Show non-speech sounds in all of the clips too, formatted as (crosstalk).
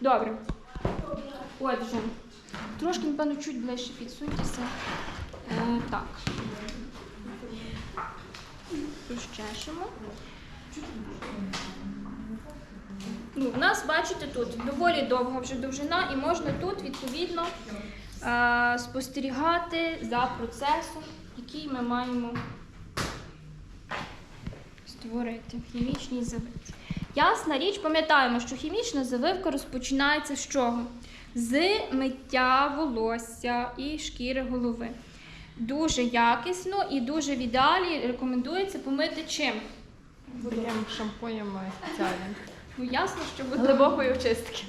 Добре. Отже, трошки, напевно, чуть ближче підсуньтеся. Е, так. Розчешемо. Ну, у нас, бачите, тут доволі довга вже довжина, і можна тут, відповідно, е, спостерігати за процесом, який ми маємо створити хімічній завивці. Ясна річ, пам'ятаємо, що хімічна завивка розпочинається з чого? З миття волосся і шкіри голови. Дуже якісно і дуже в ідеалі рекомендується помити чим? Таким шампунем спеціальним. Ну, ясно, що вода. Глибокої (laughs) очистки.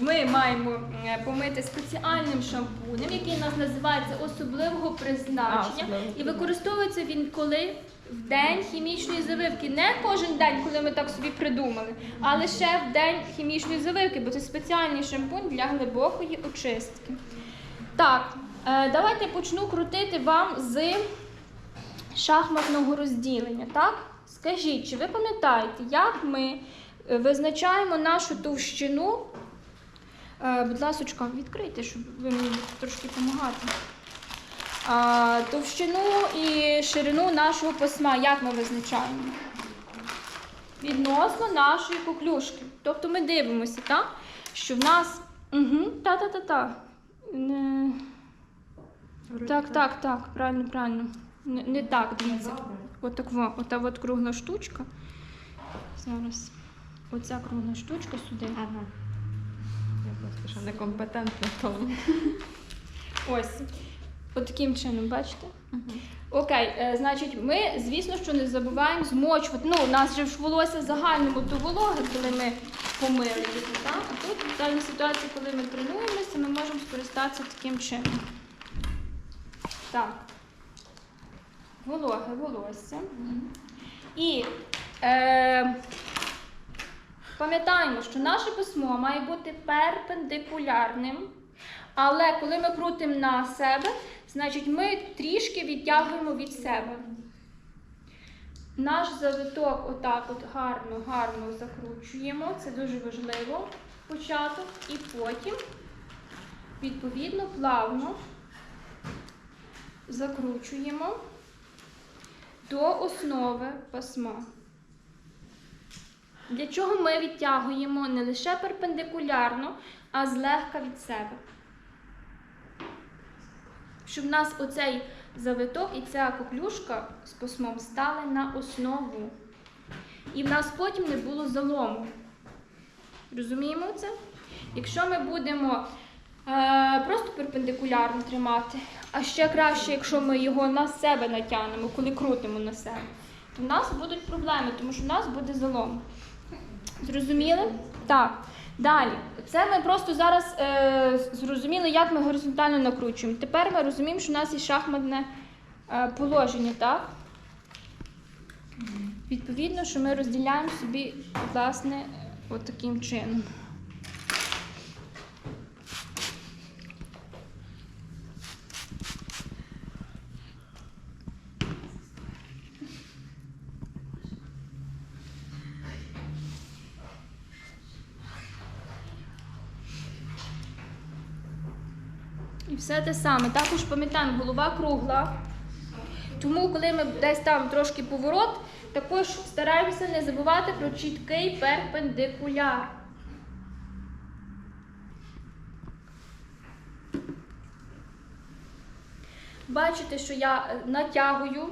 Ми маємо е, помити спеціальним шампунем, який у нас називається особливого А, призначення. особливого І використовується він коли в день хімічної завивки. Не кожен день, коли ми так собі придумали, а лише в день хімічної завивки, бо це спеціальний шампунь для глибокої очистки. Так, е, давайте почну крутити вам з шахматного розділення. Так? Скажіть, чи ви пам'ятаєте, як ми е, визначаємо нашу товщину? Е, Будь ласка, відкрийте, щоб ви мені трошки допомагати. Товщину і ширину нашого письма, як ми визначаємо? Відносно нашої коклюшки. Тобто ми дивимося, так? що в нас. Угу, та-та-та-та. Не... Так, так, так, правильно, правильно. Не, не так, дивіться. Отак, во, ота от кругла штучка. Зараз. Оця кругла штучка сюди. Ага. Я просто що некомпетентна в тому. Ось. От таким чином, бачите? Окей, е, значить, ми, звісно, що не забуваємо змочувати. Ну, у нас же ж волосся в загальному то вологе, коли ми помили його, так? А тут в даній ситуації, коли ми тренуємося, ми можемо скористатися таким чином. Так. Вологе волосся. І е, пам'ятаємо, що наше письмо має бути перпендикулярним. Але коли ми крутимо на себе, значить ми трішки відтягуємо від себе. Наш завиток отак от гарно, гарно закручуємо. Це дуже важливо. Початок. І потім, відповідно, плавно закручуємо до основи пасма. Для чого ми відтягуємо не лише перпендикулярно, а злегка від себе. Щоб в нас оцей завиток і ця коклюшка з письмом стали на основу. І в нас потім не було залому. Розуміємо це? Якщо ми будемо е, просто перпендикулярно тримати, а ще краще, якщо ми його на себе натягнемо, коли крутимо на себе, то в нас будуть проблеми, тому що в нас буде залом. Зрозуміли? Так. Далі. Це ми просто зараз е, зрозуміли, як ми горизонтально накручуємо. Тепер ми розуміємо, що у нас є шахматне е, положення, так? Відповідно, що ми розділяємо собі, власне, от чином. Все те саме. Також пам'ятаємо, голова кругла. Тому, коли ми десь там трошки поворот, також стараємося не забувати про чіткий перпендикуляр. Бачите, що я е, натягую,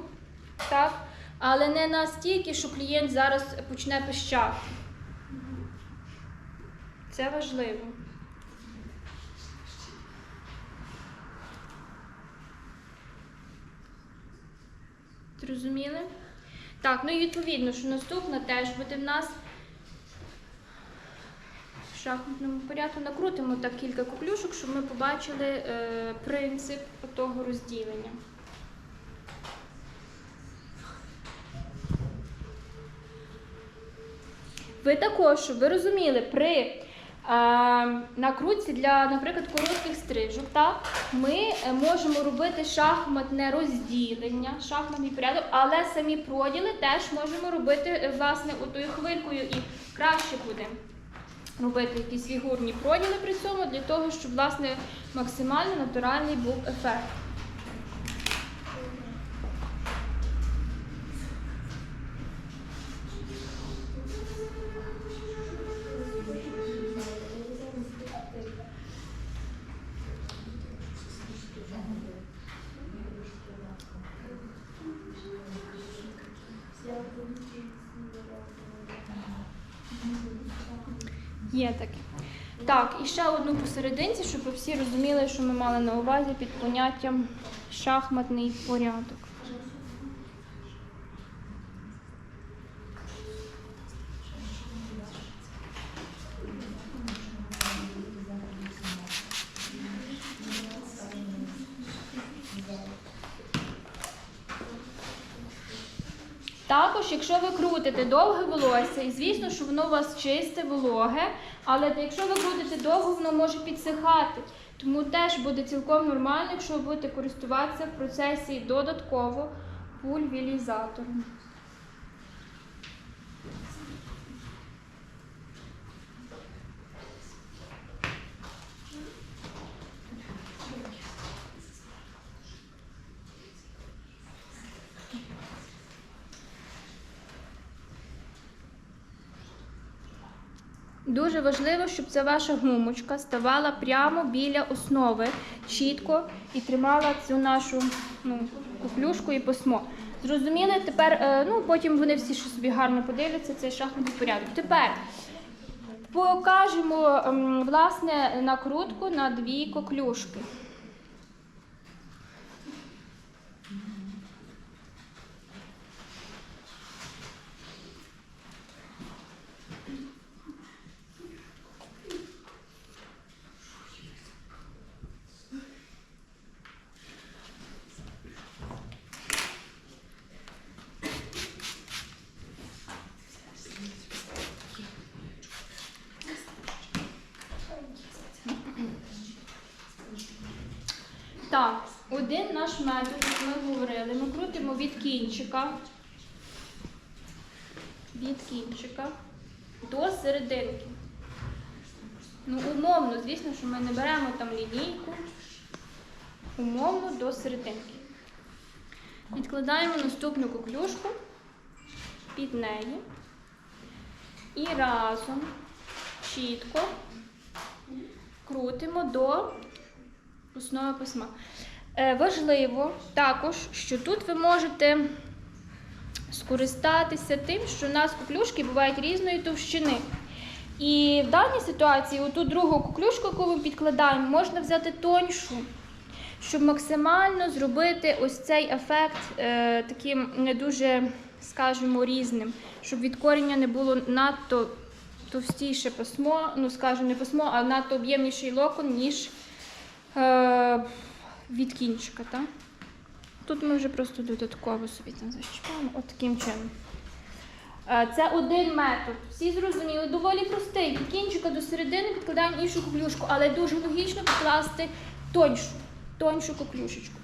так? але не настільки, що клієнт зараз почне пищати. Це важливо. Зрозуміли? Так, ну і відповідно, що наступна теж буде в нас в шахматному порядку. Накрутимо так кілька куклюшок, щоб ми побачили е, принцип того розділення. Ви також, щоб ви розуміли, при е, накрутці для, наприклад, коротких стрижок, так, ми е, можемо робити шахматне розділення, шахматний порядок, але самі проділи теж можемо робити е, власне отою хвилькою і краще буде. робити якісь фігурні проділи при цьому, для того, щоб власне максимально натуральний був ефект. Є таке. Так, і ще одну посерединці, щоб всі розуміли, що ми мали на увазі під поняттям шахматний порядок. Також, якщо ви крутите довге волосся, і звісно, що воно у вас чисте, вологе, але якщо ви крутите довго, воно може підсихати. Тому теж буде цілком нормально, якщо ви будете користуватися в процесі додатково пульвілізатором. Дуже важливо, щоб ця ваша гумочка ставала прямо біля основи, чітко і тримала цю нашу ну, куклюшку і письмо. Зрозуміли? Тепер, е, ну потім вони всі собі гарно подивляться, цей шахматний порядок. Тепер покажемо ем, власне накрутку на дві коклюшки. Так, один наш метод, як ми говорили, ми крутимо від кінчика, від кінчика до серединки. Ну, умовно, звісно, що ми не беремо там лінійку. Умовно до серединки. Відкладаємо наступну коклюшку під неї. І разом чітко крутимо до основи письма. Е, важливо також, що тут ви можете скористатися тим, що у нас куклюшки бувають різної товщини. І в даній ситуації, оту другу куклюшку, яку ми підкладаємо, можна взяти тоньшу, щоб максимально зробити ось цей ефект е, таким не дуже, скажімо, різним, щоб від корення не було надто товстіше письмо, ну скажімо, не письмо, а надто об'ємніший локон, ніж від кінчика. Так? Тут ми вже просто додатково собі там защіпаємо от таким чином. Е, Це один метод. Всі зрозуміли, доволі простий. Від кінчика до середини підкладаємо іншу коклюшку, але дуже логічно покласти тоньшу, тоньшу коклюшечку.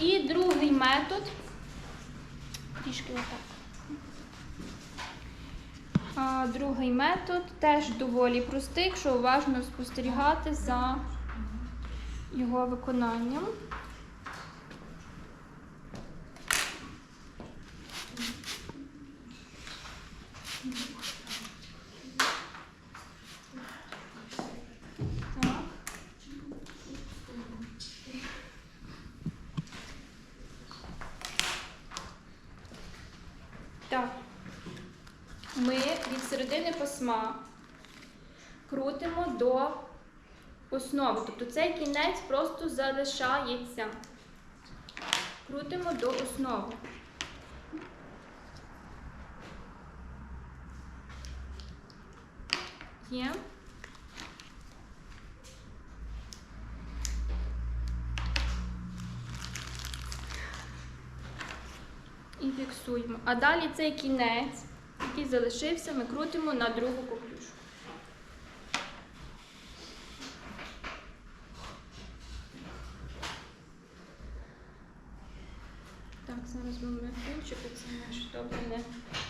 І другий метод. Трішки отак. Другий метод теж доволі простий, якщо уважно спостерігати за його виконанням. Так. Ми від середини письма крутимо до основи. Тобто цей кінець просто залишається. Крутимо до основи. Є. І фіксуємо. А далі цей кінець, який залишився, ми крутимо на другу коклюшу. візьмемо рахунчики, це наш добре не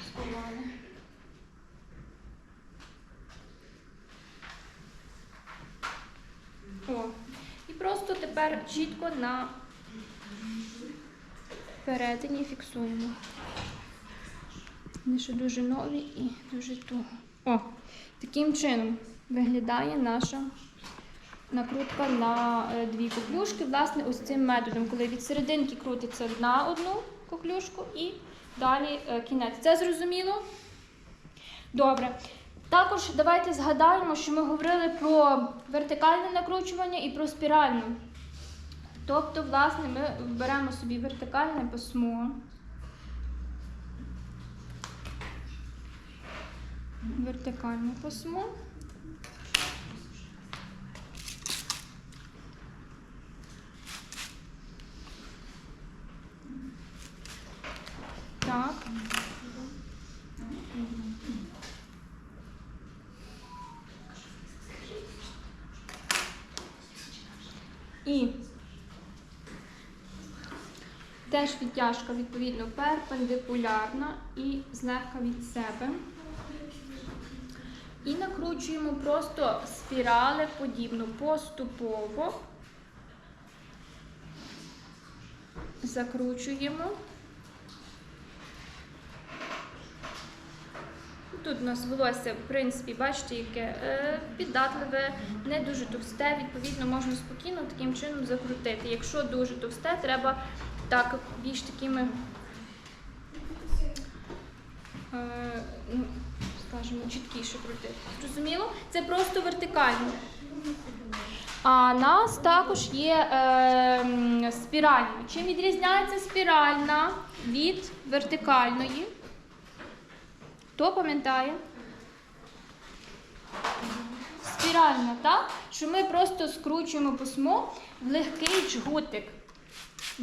сховане. О, і просто тепер чітко на перетині фіксуємо. Вони ще дуже нові і дуже туго. О, таким чином виглядає наша накрутка на е, дві кукушки. Власне, ось цим методом, коли від серединки крутиться одна одну коклюшку і далі е, кінець. Це зрозуміло? Добре. Також давайте згадаємо, що ми говорили про вертикальне накручування і про спіральне. Тобто, власне, ми беремо собі вертикальне пасмо. Вертикальне пасмо. Так. І теж відтяжка, відповідно, перпендикулярна і злегка від себе. І накручуємо просто спірали подібно поступово. Закручуємо. Тут у нас волосся, в принципі, бачите, яке е, піддатливе, не дуже товсте, відповідно, можна спокійно таким чином закрутити. Якщо дуже товсте, треба так більш такими, е, ну, скажімо, чіткіше крутити. Зрозуміло? Це просто вертикально. А нас також є е, м, спіральні. Чим відрізняється спіральна від вертикальної? Хто пам'ятає? Спіральна, так? Що ми просто скручуємо письмо в легкий джгутик.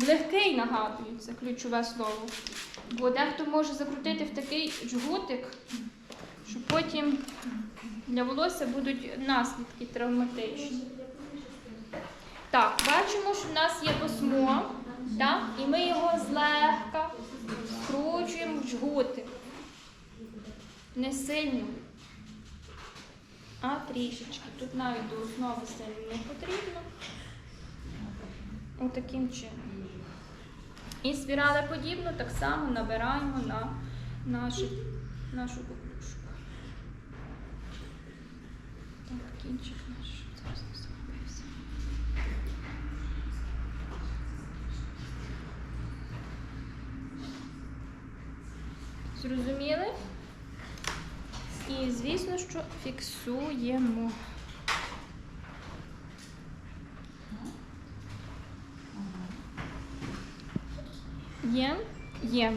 Легкий нагадую, це ключове слово. Бо дехто може закрутити в такий джгутик, що потім для волосся будуть наслідки травматичні. Так, бачимо, що в нас є письмо, так? і ми його злегка скручуємо в джгутик. Не сильно, а трішечки. Тут навіть до основи сильно не потрібно. Отаким чином. І спірали подібно так само набираємо на нашу, нашу куклюшку. Так, кінчик наш зараз зробився. Зрозуміли? І звісно, що фіксуємо. Є? Є.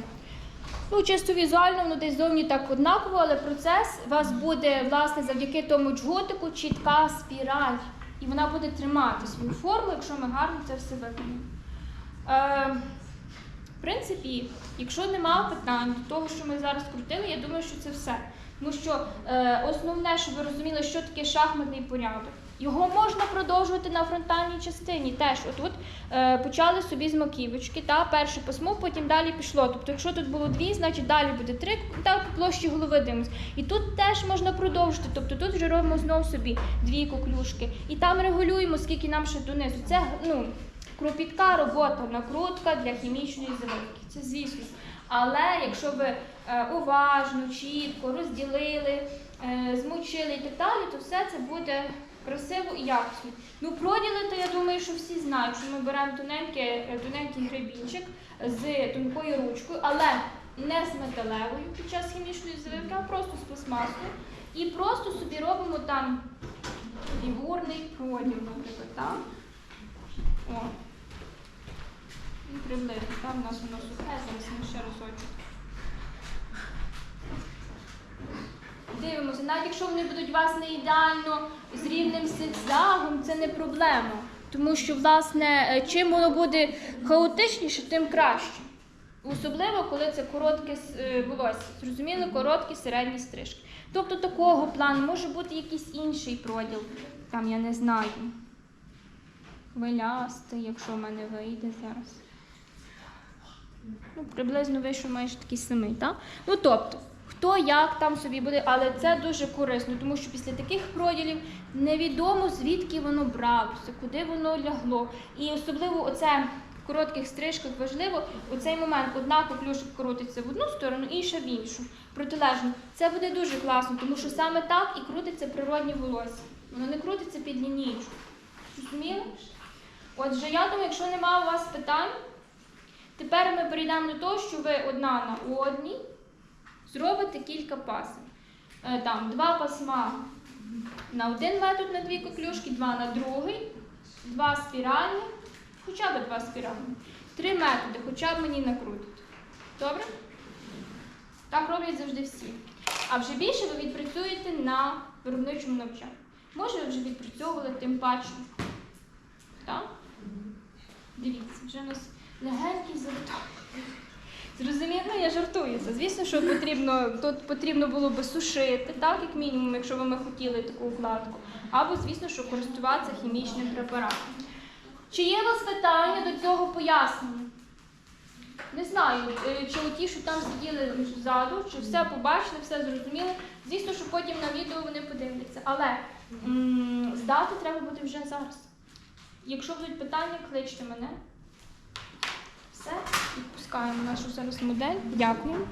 Ну, чисто візуально, воно десь зовні так однаково, але процес у вас буде, власне, завдяки тому джгутику чітка спіраль. І вона буде тримати свою форму, якщо ми гарно це все виконуємо. Е, в принципі, якщо нема питань до того, що ми зараз крутили, я думаю, що це все. Тому що е, основне, щоб ви розуміли, що таке шахматний порядок. Його можна продовжувати на фронтальній частині. Теж отут е, почали собі з маківочки, та перше письмо, потім далі пішло. Тобто, якщо тут було дві, значить далі буде три, та по площі голови дивимось. І тут теж можна продовжити. Тобто тут вже робимо знову собі дві коклюшки. І там регулюємо, скільки нам ще донизу. Це ну, кропітка робота, накрутка для хімічної завивки. Це звісно. Але якщо ви е, уважно, чітко розділили, е, змучили і так далі, то все це буде красиво і якісно. Ну, проділи, то я думаю, що всі знають, що ми беремо тоненький, е, тоненький гребінчик з тонкою ручкою, але не з металевою під час хімічної завивки, а просто з пластмасою. І просто собі робимо там фігурний проділ, наприклад. Так? О. І приблизно. Там у нас воно сухе, зараз ми ще разочок. Дивимося, навіть якщо вони будуть вас не ідеально з рівним зигзагом, це не проблема. Тому що, власне, е, чим воно буде хаотичніше, тим краще. Особливо, коли це коротке е, волосся. Зрозуміли, короткі середні стрижки. Тобто такого плану може бути якийсь інший проділ. Там я не знаю. Хвилястий, якщо в мене вийде зараз. Ну, приблизно вийшов майже такий самий, так? Ну тобто, Хто як там собі буде, але це дуже корисно, тому що після таких проділів невідомо звідки воно бралося, куди воно лягло. І особливо оце в коротких стрижках важливо у цей момент одна коклюшка крутиться в одну сторону, інша в іншу. Протилежно. Це буде дуже класно, тому що саме так і крутиться природнє волосся. Воно не крутиться під лінієчку. Зрозуміли? Отже, я думаю, якщо немає у вас питань, тепер ми перейдемо до того, що ви одна на одній зробите кілька пасів. Е, Там два пасма на один метод на дві коклюшки, два на другий, два спіральні, хоча б два спіральні, три методи, хоча б мені накрутить. Добре? Так роблять завжди всі. А вже більше ви відпрацюєте на виробничому навчанні. Може, ви вже відпрацьовували тим паче. Так? Дивіться, вже у нас легенький завиток. Зрозуміло, я жартую. Звісно, що потрібно тут потрібно було би сушити, так як мінімум, якщо би ми хотіли таку укладку. Або, звісно, що користуватися хімічним препаратом. Чи є у вас питання до цього пояснення? Не знаю, е, чи ті, що там сиділи ззаду, чи все побачили, все зрозуміли. Звісно, що потім на відео вони подивляться. Але здати треба буде вже зараз. Якщо будуть питання, кличте мене. Все, відпускаємо нашу зараз модель. Дякую.